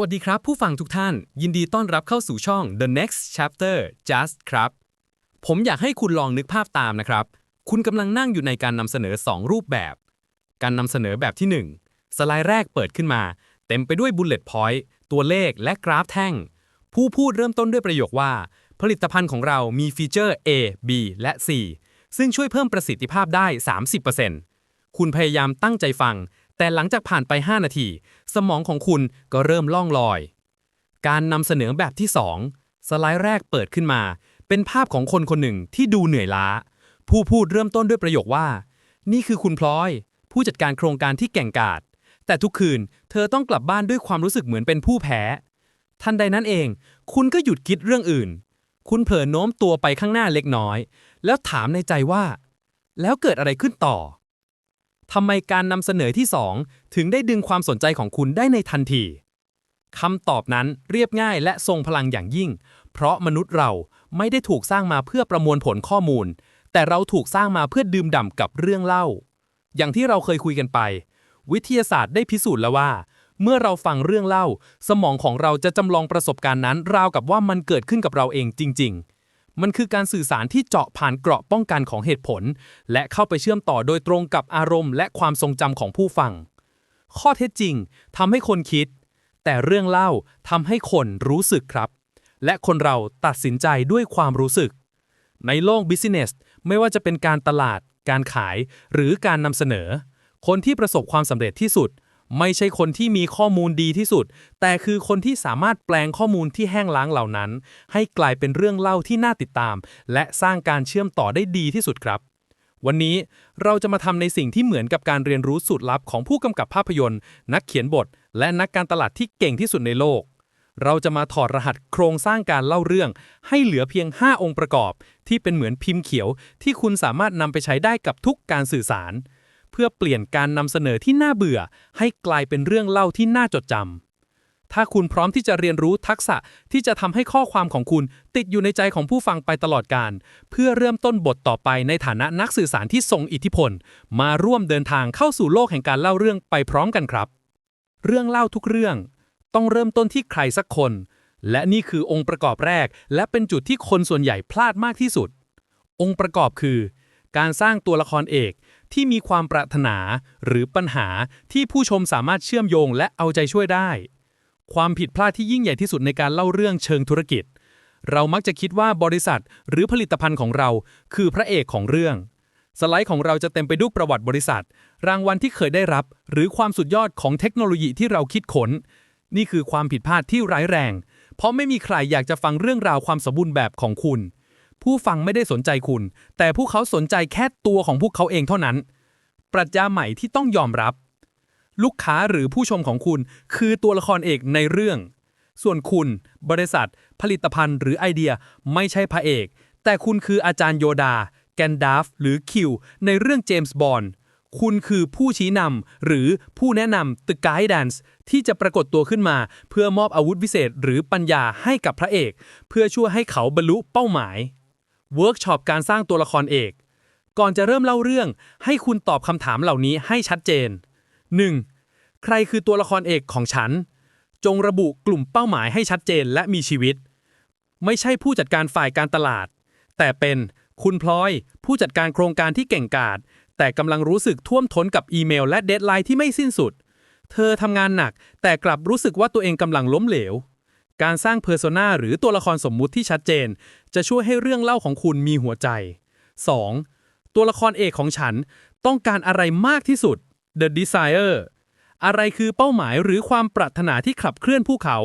วัสดีครับผู้ฟังทุกท่าน ยินดีต้อนรับเข้าสู่ช่อง The Next Chapter Just ครับ ผมอยากให้คุณลองนึกภาพตามนะครับ คุณกำลังนั่งอยู่ในการนำเสนอ 2 รูปแบบ การนำเสนอแบบที่ 1 สไลด์แรกเปิดขึ้นมา เต็มไปด้วย bullet point ตัวเลขและกราฟแท่ง ผู้พูดเริ่มต้นด้วยประโยคว่า ผลิตภัณฑ์ของเรามีฟีเจอร์ A B และ C ซึ่งช่วยเพิ่มประสิทธิภาพได้ 30%คุณพยายามตั้งใจฟัง แต่หลังจากผ่านไป 5 นาที สมองของคุณก็เริ่มล่องลอย การนำเสนอแบบที่ 2 สไลด์แรกเปิดขึ้นมา เป็นภาพของคนคนหนึ่งที่ดูเหนื่อยล้า ผู้พูดเริ่มต้นด้วยประโยคว่า นี่คือคุณพลอย ผู้จัดการโครงการที่เก่งกาจแต่ทุกคืนเธอต้องกลับบ้านด้วยความรู้สึกเหมือนเป็นผู้แพ้ ทันใดนั้นเอง คุณก็หยุดคิดเรื่องอื่น คุณเผลอโน้มตัวไปข้างหน้าเล็กน้อย แล้วถามในใจว่า แล้วเกิดอะไรขึ้นต่อ ทำไมการนำเสนอที่ 2 ถึงได้ดึงความสนใจของคุณได้ในทันทีคำตอบนั้นเรียบง่ายและทรงพลังอย่างยิ่ง เพราะมนุษย์เราไม่ได้ถูกสร้างมาเพื่อประมวลผลข้อมูล แต่เราถูกสร้างมาเพื่อดื่มด่ำกับเรื่องเล่า อย่างที่เราเคยคุยกันไป วิทยาศาสตร์ได้พิสูจน์แล้วว่า เมื่อเราฟังเรื่องเล่า สมองของเราจะจำลองประสบการณ์นั้น ราวกับว่ามันเกิดขึ้นกับเราเองจริง ๆ มันคือการสื่อสารที่เจาะผ่านเกราะป้องกันของเหตุผล และเข้าไปเชื่อมต่อโดยตรงกับอารมณ์ และความทรงจำของผู้ฟัง ข้อเท็จจริงทำให้คนคิด แต่เรื่องเล่าทำให้คนรู้สึกครับ และคนเราตัดสินใจด้วยความรู้สึก ในโลกบิสเนสไม่ว่าจะเป็นการตลาด การขาย หรือการนำเสนอ คนที่ประสบความสำเร็จที่สุด ไม่ใช่คนที่มีข้อมูลดีที่สุด แต่คือคนที่สามารถแปลงข้อมูลที่แห้งล้างเหล่านั้น ให้กลายเป็นเรื่องเล่าที่น่าติดตาม และสร้างการเชื่อมต่อได้ดีที่สุดครับ วันนี้เราจะมาทำในสิ่งที่เหมือนกับการเรียนรู้สูตรลับของผู้กำกับภาพยนตร์ นักเขียนบท และนักการตลาดที่เก่งที่สุดในโลก เราจะมาถอดรหัสโครงสร้างการเล่าเรื่อง ให้เหลือเพียง 5 องค์ประกอบ ที่เป็นเหมือนพิมพ์เขียว ที่คุณสามารถนำไปใช้ได้กับทุกการสื่อสาร พื่อเปลี่ยนการนำเสนอที่น่าเบื่อ ให้กลายเป็นเรื่องเล่าที่น่าจดจำถ้าคุณพร้อมที่จะเรียนรู้ทักษะที่จะทำให้ข้อความของคุณติดอยู่ในใจของผู้ฟังไปตลอดการ เพื่อเริ่มต้นบทต่อไปในฐานะนักสื่อสารที่ทรงอิทธิพล มาร่วมเดินทางเข้าสู่โลกแห่งการเล่าเรื่องไปพร้อมกันครับ เรื่องเล่าทุกเรื่อง ต้องเริ่มต้นที่ใครสักคน และนี่คือองค์ประกอบแรก และเป็นจุดที่คนส่วนใหญ่พลาดมากที่สุด องค์ประกอบคือ การสร้างตัวละครเอกที่มีความปรารถนาหรือปัญหาที่ผู้ชมสามารถเชื่อมโยงและเอาใจช่วยได้ ความผิดพลาดที่ยิ่งใหญ่ที่สุดในการเล่าเรื่องเชิงธุรกิจ เรามักจะคิดว่าบริษัทหรือผลิตภัณฑ์ของเรา คือพระเอกของเรื่อง สไลด์ของเราจะเต็มไปด้วยประวัติบริษัท รางวัลที่เคยได้รับ หรือความสุดยอดของเทคโนโลยีที่เราคิดค้น นี่คือความผิดพลาดที่ร้ายแรง เพราะไม่มีใครอยากจะฟังเรื่องราวความสมบูรณ์แบบของคุณ ผู้ฟังไม่ได้สนใจคุณ แต่พวกเขาสนใจแค่ตัวของพวกเขาเองเท่านั้น ปรัชญาใหม่ที่ต้องยอมรับ ลูกค้าหรือผู้ชมของคุณคือตัวละครเอกในเรื่อง ส่วนคุณ บริษัท ผลิตภัณฑ์หรือไอเดียไม่ใช่พระเอก แต่คุณคืออาจารย์โยดา แกนดาฟ หรือคิว ในเรื่องเจมส์บอนด์คุณคือผู้ชี้นำหรือผู้แนะนำ The Guidance ที่จะปรากฏตัวขึ้นมา เพื่อมอบอาวุธวิเศษหรือปัญญาให้กับพระเอก เพื่อช่วยให้เขาบรรลุเป้าหมาย เวิร์กช็อปการสร้างตัวละครเอก ก่อนจะเริ่มเล่าเรื่อง ให้คุณตอบคำถามเหล่านี้ให้ชัดเจน 1. ใครคือตัวละครเอกของฉัน จงระบุกลุ่มเป้าหมายให้ชัดเจนและมีชีวิต ไม่ใช่ผู้จัดการฝ่ายการตลาด แต่เป็นคุณพลอย ผู้จัดการโครงการที่เก่งกาจแต่กำลังรู้สึกท่วมท้นกับอีเมลและเดดไลน์ที่ไม่สิ้นสุด เธอทำงานหนัก แต่กลับรู้สึกว่าตัวเองกำลังล้มเหลว การสร้างเพอร์โซนาหรือตัวละครสมมุติที่ชัดเจน จะช่วยให้เรื่องเล่าของคุณมีหัวใจ 2. ตัวละครเอกของฉันต้องการอะไรมากที่สุด The Desire อะไรคือเป้าหมายหรือความปรารถนาที่ขับเคลื่อนผู้เขา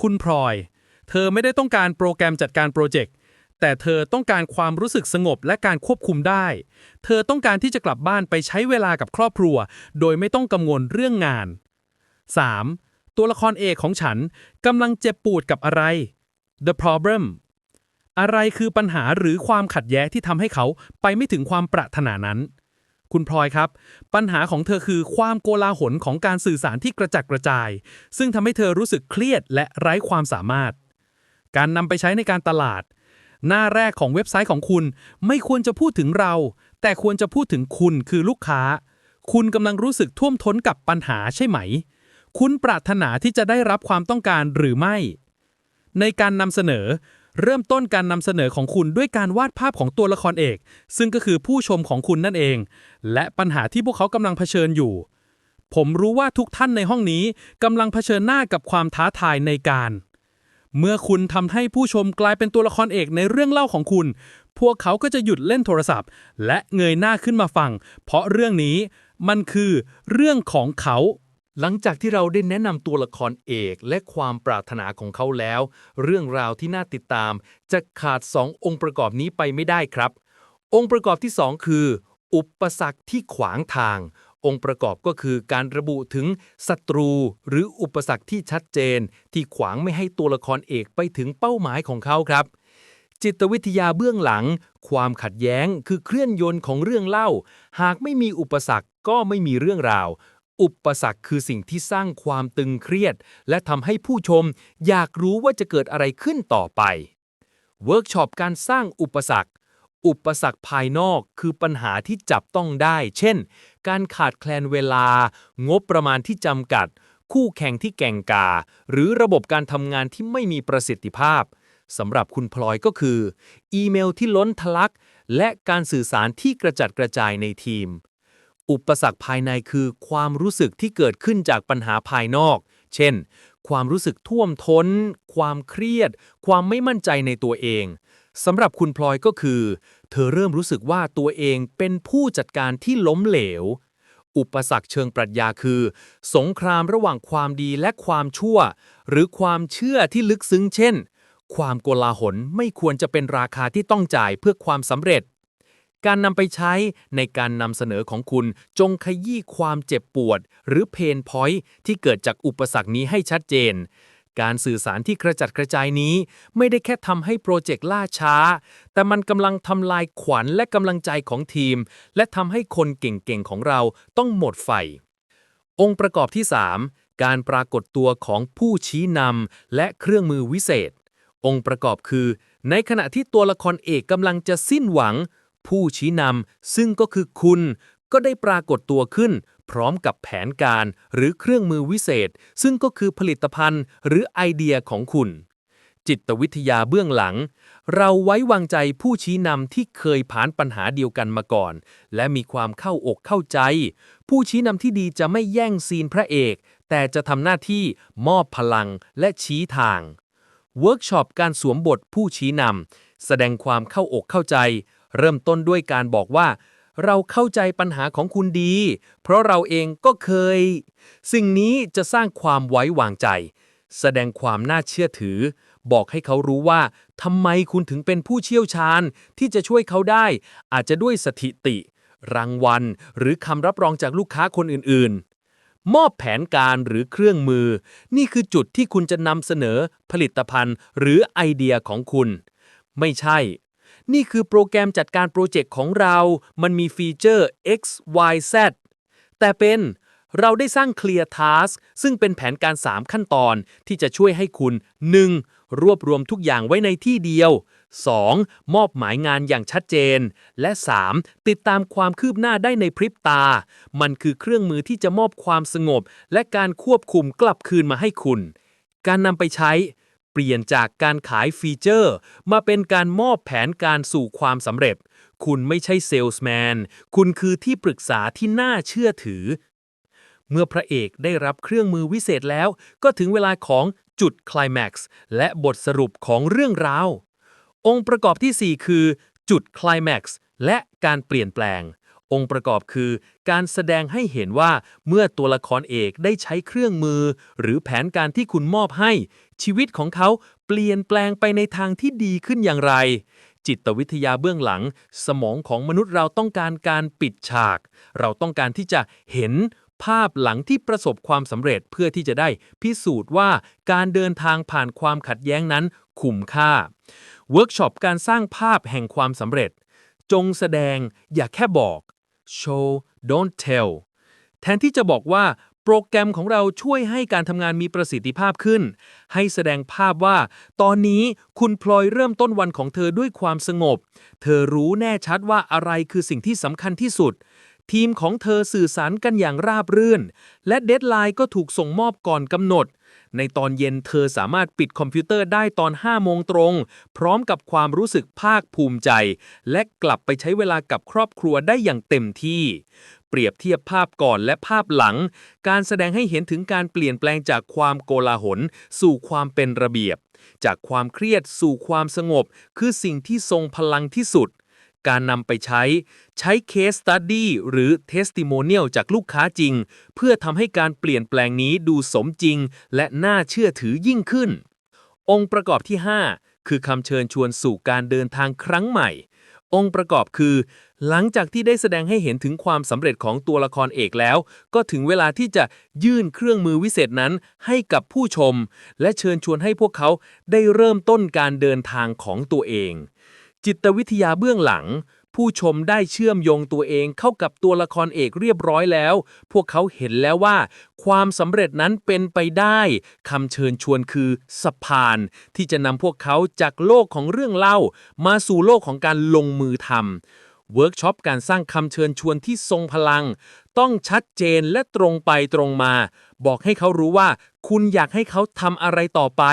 คุณพลอย เธอไม่ได้ต้องการโปรแกรมจัดการโปรเจกต์ แต่เธอต้องการความรู้สึกสงบและการควบคุมได้ เธอต้องการที่จะกลับบ้านไปใช้เวลากับครอบครัว โดยไม่ต้องกังวลเรื่องงาน 3. ตัวละครเอกของฉันกำลังเจ็บปวดกับอะไร The problem อะไรคือปัญหาหรือความขัดแย้งที่ทำให้เขาไปไม่ถึงความปรารถนานั้น คุณพลอยครับ ปัญหาของเธอคือความโกลาหลของการสื่อสารที่กระจัดกระจาย ซึ่งทำให้เธอรู้สึกเครียดและไร้ความสามารถ การนำไปใช้ในการตลาด หน้าแรกของเว็บไซต์ของคุณไม่ควรจะพูดถึงเรา แต่ควรจะพูดถึงคุณคือลูกค้า คุณกำลังรู้สึกท่วมท้นกับปัญหาใช่ไหม คุณปรารถนาที่จะได้รับความต้องการหรือไม่ ในการนำเสนอ เริ่มต้นการนำเสนอของคุณด้วยการวาดภาพของตัวละครเอก ซึ่งก็คือผู้ชมของคุณนั่นเอง และปัญหาที่พวกเขากำลังเผชิญอยู่ ผมรู้ว่าทุกท่านในห้องนี้กำลังเผชิญหน้ากับความท้าทายในการ เมื่อคุณทำให้ผู้ชมกลายเป็นตัวละครเอกในเรื่องเล่าของคุณ พวกเขาก็จะหยุดเล่นโทรศัพท์ และเงยหน้าขึ้นมาฟัง เพราะเรื่องนี้มันคือเรื่องของเขา หลังจากที่เราได้แนะนำตัวละครเอกและความปรารถนาของเขาแล้ว เรื่องราวที่น่าติดตาม จะขาด 2 องค์ประกอบนี้ไปไม่ได้ครับ องค์ประกอบที่ 2 คือ อุปสรรคที่ขวางทาง องค์ประกอบก็คือการระบุถึงศัตรู หรืออุปสรรคที่ชัดเจน ที่ขวางไม่ให้ตัวละครเอกไปถึงเป้าหมายของเขาครับ จิตวิทยาเบื้องหลัง ความขัดแย้งคือเคลื่อนยนต์ของเรื่องเล่า หากไม่มีอุปสรรคก็ไม่มีเรื่องราว อุปสรรคคือสิ่งที่สร้างความตึงเครียด และทำให้ผู้ชมอยากรู้ว่าจะเกิดอะไรขึ้นต่อไป เวิร์กช็อปการสร้างอุปสรรค อุปสรรคภายนอกคือปัญหาที่จับต้องได้ เช่น การขาดแคลนเวลา งบประมาณที่จำกัด คู่แข่งที่แก่งกา หรือระบบการทำงานที่ไม่มีประสิทธิภาพสำหรับคุณพลอยก็คือ อีเมลที่ล้นทะลัก และการสื่อสารที่กระจัดกระจายในทีม อุปสรรคภายในคือความรู้สึกที่เกิดขึ้นจากปัญหาภายนอก เช่น ความรู้สึกท่วมท้น ความเครียด ความไม่มั่นใจในตัวเองสำหรับคุณพลอยก็คือ เธอเริ่มรู้สึกว่าตัวเองเป็นผู้จัดการที่ล้มเหลว อุปสรรคเชิงปรัชญาคือ สงครามระหว่างความดีและความชั่ว หรือความเชื่อที่ลึกซึ้งเช่น ความโกลาหลไม่ควรจะเป็นราคาที่ต้องจ่ายเพื่อความสำเร็จ การนำไปใช้ในการนำเสนอของคุณจงขยี้ความเจ็บปวด หรือเพนพอยท์ที่เกิดจากอุปสรรคนี้ให้ชัดเจน การสื่อสารที่กระจัดกระจายนี้ ไม่ได้แค่ทำให้โปรเจกต์ล่าช้า แต่มันกำลังทำลายขวัญและกำลังใจของทีม และทำให้คนเก่งๆของเราต้องหมดไฟ องค์ประกอบที่ 3 การปรากฏตัวของผู้ชี้นำและเครื่องมือวิเศษ องค์ประกอบคือ ในขณะที่ตัวละครเอกกำลังจะสิ้นหวัง ผู้ชี้นำซึ่งก็คือคุณ ก็ได้ปรากฏตัวขึ้น พร้อมกับแผนการหรือเครื่องมือวิเศษ ซึ่งก็คือผลิตภัณฑ์หรือไอเดียของคุณ จิตวิทยาเบื้องหลัง เราไว้วางใจผู้ชี้นำที่เคยผ่านปัญหาเดียวกันมาก่อน และมีความเข้าอกเข้าใจ ผู้ชี้นำที่ดีจะไม่แย่งซีนพระเอก แต่จะทำหน้าที่มอบพลังและชี้ทางเวิร์กช็อปการสวมบทผู้ชี้นำแสดงความเข้าอกเข้าใจ เริ่มต้นด้วยการบอกว่า เราเข้าใจปัญหาของคุณดี เพราะเราเองก็เคย สิ่งนี้จะสร้างความไว้วางใจ แสดงความน่าเชื่อถือ บอกให้เขารู้ว่าทำไมคุณถึงเป็นผู้เชี่ยวชาญที่จะช่วยเขาได้ อาจจะด้วยสถิติ รางวัล หรือคำรับรองจากลูกค้าคนอื่นๆมอบแผนการหรือเครื่องมือ นี่คือจุดที่คุณจะนำเสนอผลิตภัณฑ์หรือไอเดียของคุณ ไม่ใช่ นี่คือโปรแกรมจัดการโปรเจกต์ของเรา มันมีฟีเจอร์ X Y Z แต่เป็นเราได้สร้าง Clear Task ซึ่งเป็นแผนการ 3 ขั้นตอนที่จะช่วยให้คุณ 1. รวบรวมทุกอย่างไว้ในที่เดียว 2. มอบหมายงานอย่างชัดเจน และ 3. ติดตามความคืบหน้าได้ในพริบตา มันคือเครื่องมือที่จะมอบความสงบ และการควบคุมกลับคืนมาให้คุณ การนำไปใช้ เปลี่ยนจากการขายฟีเจอร์ มาเป็นการมอบแผนการสู่ความสำเร็จ คุณไม่ใช่เซลส์แมน คุณคือที่ปรึกษาที่น่าเชื่อถือ เมื่อพระเอกได้รับเครื่องมือวิเศษแล้ว ก็ถึงเวลาของจุดคลแม็กซ์และบทสรุปของเรื่องราว องค์ประกอบที่ 4 คือ จุดคลแม็กซ์และการเปลี่ยนแปลง องค์ประกอบคือ การแสดงให้เห็นว่าเมื่อตัวละครเอกได้ใช้เครื่องมือ หรือแผนการที่คุณมอบให้ ชีวิตของเขาเปลี่ยนแปลงไปในทางที่ดีขึ้นอย่างไร จิตวิทยาเบื้องหลัง สมองของมนุษย์เราต้องการการปิดฉาก เราต้องการที่จะเห็นภาพหลังที่ประสบความสำเร็จเพื่อที่จะได้พิสูจน์ว่าการเดินทางผ่านความขัดแย้งนั้นคุ้มค่า เวิร์กช็อปการสร้างภาพแห่งความสำเร็จ จงแสดงอย่าแค่บอก show don't tell แทนที่จะบอกว่าโปรแกรมของเราช่วยให้การทำงานมีประสิทธิภาพขึ้น ให้แสดงภาพว่า ตอนนี้คุณพลอยเริ่มต้นวันของเธอด้วยความสงบ เธอรู้แน่ชัดว่าอะไรคือสิ่งที่สำคัญที่สุด ทีมของเธอสื่อสารกันอย่างราบรื่น และเดดไลน์ก็ถูกส่งมอบก่อนกำหนด ในตอนเย็นเธอสามารถปิดคอมพิวเตอร์ได้ตอน5โมงตรง พร้อมกับความรู้สึกภาคภูมิใจ และกลับไปใช้เวลากับครอบครัวได้อย่างเต็มที่ เปรียบเทียบภาพก่อนและภาพหลัง การแสดงให้เห็นถึงการเปลี่ยนแปลงจากความโกลาหล สู่ความเป็นระเบียบ จากความเครียดสู่ความสงบ คือสิ่งที่ทรงพลังที่สุด การนำไปใช้ ใช้ case study หรือ testimonial จากลูกค้าจริง เพื่อทำให้การเปลี่ยนแปลงนี้ดูสมจริง และน่าเชื่อถือยิ่งขึ้น องค์ประกอบที่ 5 คือคำเชิญชวนสู่การเดินทางครั้งใหม่ องค์ประกอบคือ หลังจากที่ได้แสดงให้เห็นถึงความสำเร็จของตัวละครเอกแล้ว ก็ถึงเวลาที่จะยื่นเครื่องมือวิเศษนั้นให้กับผู้ชม และเชิญชวนให้พวกเขาได้เริ่มต้นการเดินทางของตัวเอง จิตวิทยาเบื้องหลัง ผู้ชมได้เชื่อมโยงตัวเองเข้ากับตัวละครเอกเรียบร้อยแล้ว พวกเขาเห็นแล้วว่า ความสำเร็จนั้นเป็นไปได้คำเชิญชวนคือสะพาน ที่จะนำพวกเขาจากโลกของเรื่องเล่า มาสู่โลกของการลงมือทำเวิร์กช็อปการสร้างคำเชิญชวนที่ทรงพลัง ต้องชัดเจนและตรงไปตรงมา บอกให้เขารู้ว่า คุณอยากให้เขาทำอะไรต่อไป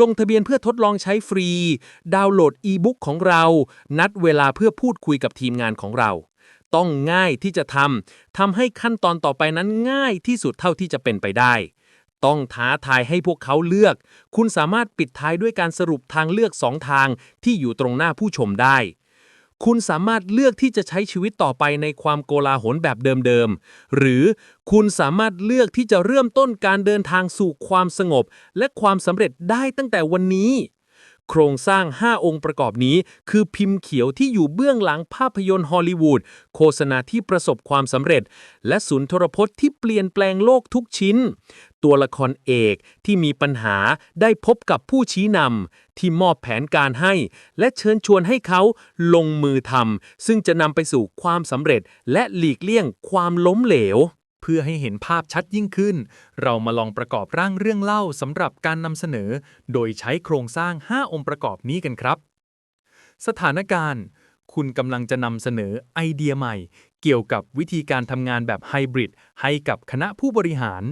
ลงทะเบียนเพื่อทดลองใช้ฟรี ดาวน์โหลดอีบุ๊กของเรา นัดเวลาเพื่อพูดคุยกับทีมงานของเรา ต้องง่ายที่จะทำทำให้ขั้นตอนต่อไปนั้นง่ายที่สุดเท่าที่จะเป็นไปได้ ต้องท้าทายให้พวกเขาเลือก คุณสามารถปิดท้ายด้วยการสรุปทางเลือกสองทางที่อยู่ตรงหน้าผู้ชมได้ คุณสามารถเลือกที่จะใช้ชีวิตต่อไปในความโกลาหลแบบเดิมๆ หรือคุณสามารถเลือกที่จะเริ่มต้นการเดินทางสู่ความสงบ และความสำเร็จได้ตั้งแต่วันนี้ โครงสร้าง 5 องค์ประกอบนี้ คือพิมพ์เขียวที่อยู่เบื้องหลังภาพยนตร์ฮอลลีวูดโฆษณาที่ประสบความสำเร็จ และศูนย์โทรพจน์ที่เปลี่ยนแปลงโลกทุกชิ้น ตัวละครเอกที่มีปัญหาได้พบกับผู้ชี้นำที่มอบแผนการให้ และเชิญชวนให้เขาลงมือทำซึ่งจะนำไปสู่ความสำเร็จและหลีกเลี่ยงความล้มเหลว เพื่อให้เห็นภาพชัดยิ่งขึ้น เรามาลองประกอบร่างเรื่องเล่าสำหรับการนำเสนอ โดยใช้โครงสร้าง 5 องค์ประกอบนี้กันครับ สถานการณ์ คุณกำลังจะนำเสนอไอเดียใหม่ เกี่ยวกับวิธีการทำงานแบบไฮบริดให้กับคณะผู้บริหาร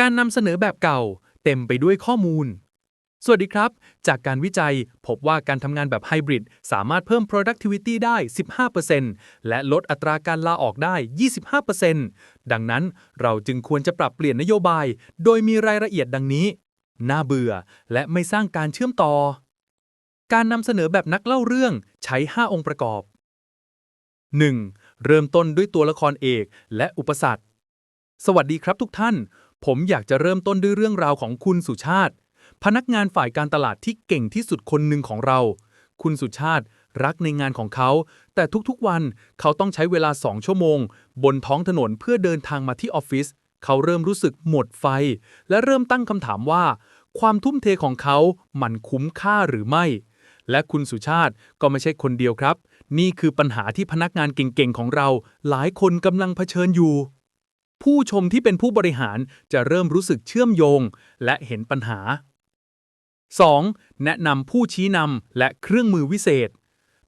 การนำเสนอแบบเก่า เต็มไปด้วยข้อมูล สวัสดีครับ จากการวิจัยพบว่าการทำงานแบบไฮบริดสามารถเพิ่ม productivity ได้ 15%และลดอัตราการลาออกได้ 25%ดังนั้นเราจึงควรจะปรับเปลี่ยนนโยบาย โดยมีรายละเอียดดังนี้ น่าเบื่อและไม่สร้างการเชื่อมต่อ การนำเสนอแบบนักเล่าเรื่องใช้ 5 องค์ประกอบ 1. เริ่มต้นด้วยตัวละครเอกและอุปสรรค สวัสดีครับทุกท่าน ผมอยากจะเริ่มต้นด้วยเรื่องราวของคุณสุชาติ พนักงานฝ่ายการตลาดที่เก่งที่สุดคนหนึ่งของเรา คุณสุชาติรักในงานของเขา แต่ทุกๆวันเขาต้องใช้เวลา2ชั่วโมง บนท้องถนนเพื่อเดินทางมาที่ออฟฟิศเขาเริ่มรู้สึกหมดไฟ และเริ่มตั้งคำถามว่า ความทุ่มเทของเขา มันคุ้มค่าหรือไม่ และคุณสุชาติก็ไม่ใช่คนเดียวครับ นี่คือปัญหาที่พนักงานเก่งๆของเรา หลายคนกำลังเผชิญอยู่ ผู้ชมที่เป็นผู้บริหารจะเริ่มรู้สึกเชื่อมโยง และเห็นปัญหา 2. แนะนำผู้ชี้นำและเครื่องมือวิเศษ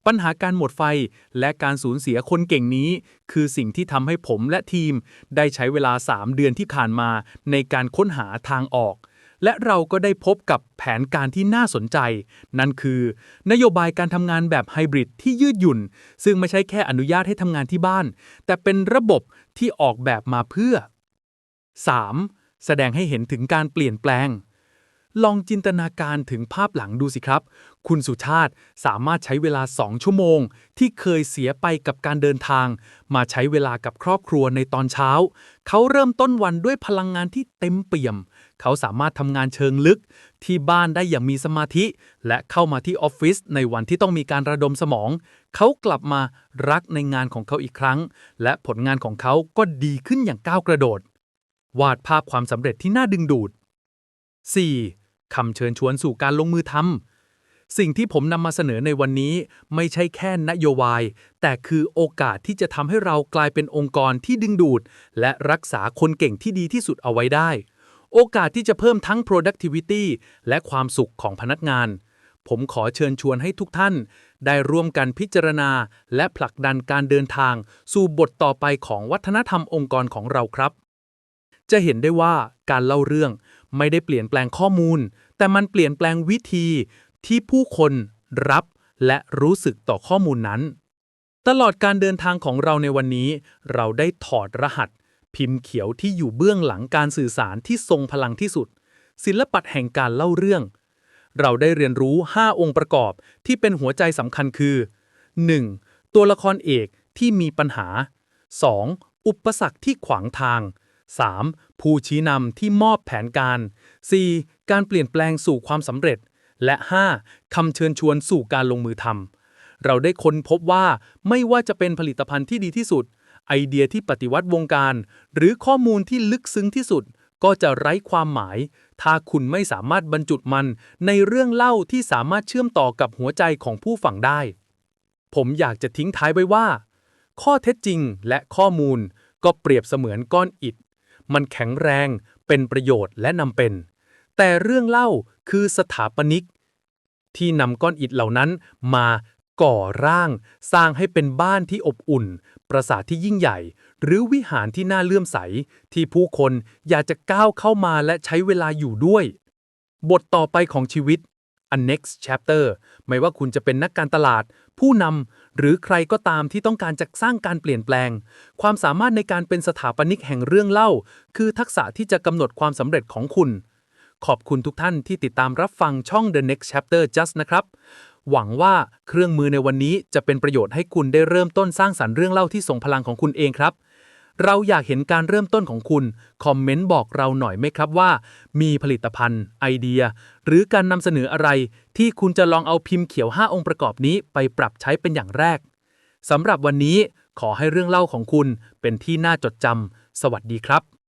ปัญหาการหมดไฟและการสูญเสียคนเก่งนี้ คือสิ่งที่ทำให้ผมและทีม ได้ใช้เวลา 3 เดือนที่ผ่านมาในการค้นหาทางออก และเราก็ได้พบกับแผนการที่น่าสนใจ นั่นคือ นโยบายการทำงานแบบไฮบริดที่ยืดหยุ่น ซึ่งไม่ใช่แค่อนุญาตให้ทำงานที่บ้าน แต่เป็นระบบที่ออกแบบมาเพื่อ 3. แสดงให้เห็นถึงการเปลี่ยนแปลง ลองจินตนาการถึงภาพหลังดูสิครับ คุณสุชาติสามารถใช้เวลา 2 ชั่วโมง ที่เคยเสียไปกับการเดินทาง มาใช้เวลากับครอบครัวในตอนเช้า เขาเริ่มต้นวันด้วยพลังงานที่เต็มเปี่ยม เขาสามารถทำงานเชิงลึก ที่บ้านได้อย่างมีสมาธิ และเข้ามาที่ออฟฟิศในวันที่ต้องมีการระดมสมอง เขากลับมารักในงานของเขาอีกครั้ง และผลงานของเขาก็ดีขึ้นอย่างก้าวกระโดด วาดภาพความสำเร็จที่น่าดึงดูด 4. คำเชิญชวนสู่การลงมือทำสิ่งที่ผมนำมาเสนอในวันนี้ไม่ใช่แค่นโยบาย แต่คือโอกาสที่จะทำให้เรากลายเป็นองค์กรที่ดึงดูด และรักษาคนเก่งที่ดีที่สุดเอาไว้ได้ โอกาสที่จะเพิ่มทั้ง productivity และความสุขของพนักงาน ผมขอเชิญชวนให้ทุกท่าน ได้ร่วมกันพิจารณา และผลักดันการเดินทาง สู่บทต่อไปของวัฒนธรรมองค์กรของเราครับ จะเห็นได้ว่าการเล่าเรื่องไม่ได้เปลี่ยนแปลงข้อมูล แต่มันเปลี่ยนแปลงวิธี ที่ผู้คนรับและรู้สึกต่อข้อมูลนั้น ตลอดการเดินทางของเราในวันนี้ เราได้ถอดรหัส พิมพ์เขียวที่อยู่เบื้องหลังการสื่อสารที่ทรงพลังที่สุด ศิลปะแห่งการเล่าเรื่อง เราได้เรียนรู้ 5 องค์ประกอบที่เป็นหัวใจสำคัญคือ 1. ตัวละครเอกที่มีปัญหา 2. อุปสรรคที่ขวางทาง 3. ผู้ชี้นำที่มอบแผนการ 4. การเปลี่ยนแปลงสู่ความสำเร็จ และ 5. คำเชิญชวนสู่การลงมือทำเราได้ค้นพบว่าไม่ว่าจะเป็นผลิตภัณฑ์ที่ดีที่สุด ไอเดียที่ปฏิวัติวงการ หรือข้อมูลที่ลึกซึ้งที่สุด ก็จะไร้ความหมาย ถ้าคุณไม่สามารถบรรจุมันในเรื่องเล่าที่สามารถเชื่อมต่อกับหัวใจของผู้ฟังได้ ผมอยากจะทิ้งท้ายไว้ว่า ข้อเท็จจริงและข้อมูลก็เปรียบเสมือนก้อนอิฐ มันแข็งแรง เป็นประโยชน์และนำเป็น แต่เรื่องเล่าคือสถาปนิก ที่นำก้อนอิฐเหล่านั้นมาก่อร่าง สร้างให้เป็นบ้านที่อบอุ่น ปราสาทที่ยิ่งใหญ่ หรือวิหารที่น่าเลื่อมใส ที่ผู้คนอยากจะก้าวเข้ามาและใช้เวลาอยู่ด้วย บทต่อไปของชีวิต a next chapter ไม่ว่าคุณจะเป็นนักการตลาด ผู้นำหรือใครก็ตามที่ต้องการจะสร้างการเปลี่ยนแปลง ความสามารถในการเป็นสถาปนิกแห่งเรื่องเล่า คือทักษะที่จะกำหนดความสำเร็จของคุณ ขอบคุณทุกท่านที่ติดตามรับฟังช่อง The Next Chapter Just นะครับ หวังว่าเครื่องมือในวันนี้จะเป็นประโยชน์ให้คุณได้เริ่มต้นสร้างสรรค์เรื่องเล่าที่ทรงพลังของคุณเองครับ เราอยากเห็นการเริ่มต้นของคุณ คอมเมนต์บอกเราหน่อยไหมครับว่า มีผลิตภัณฑ์ ไอเดีย หรือการนำเสนออะไร ที่คุณจะลองเอาพิมพ์เขียว 5 องค์ประกอบนี้ไปปรับใช้เป็นอย่างแรกสำหรับวันนี้ขอให้เรื่องเล่าของคุณเป็นที่น่าจดจำสวัสดีครับ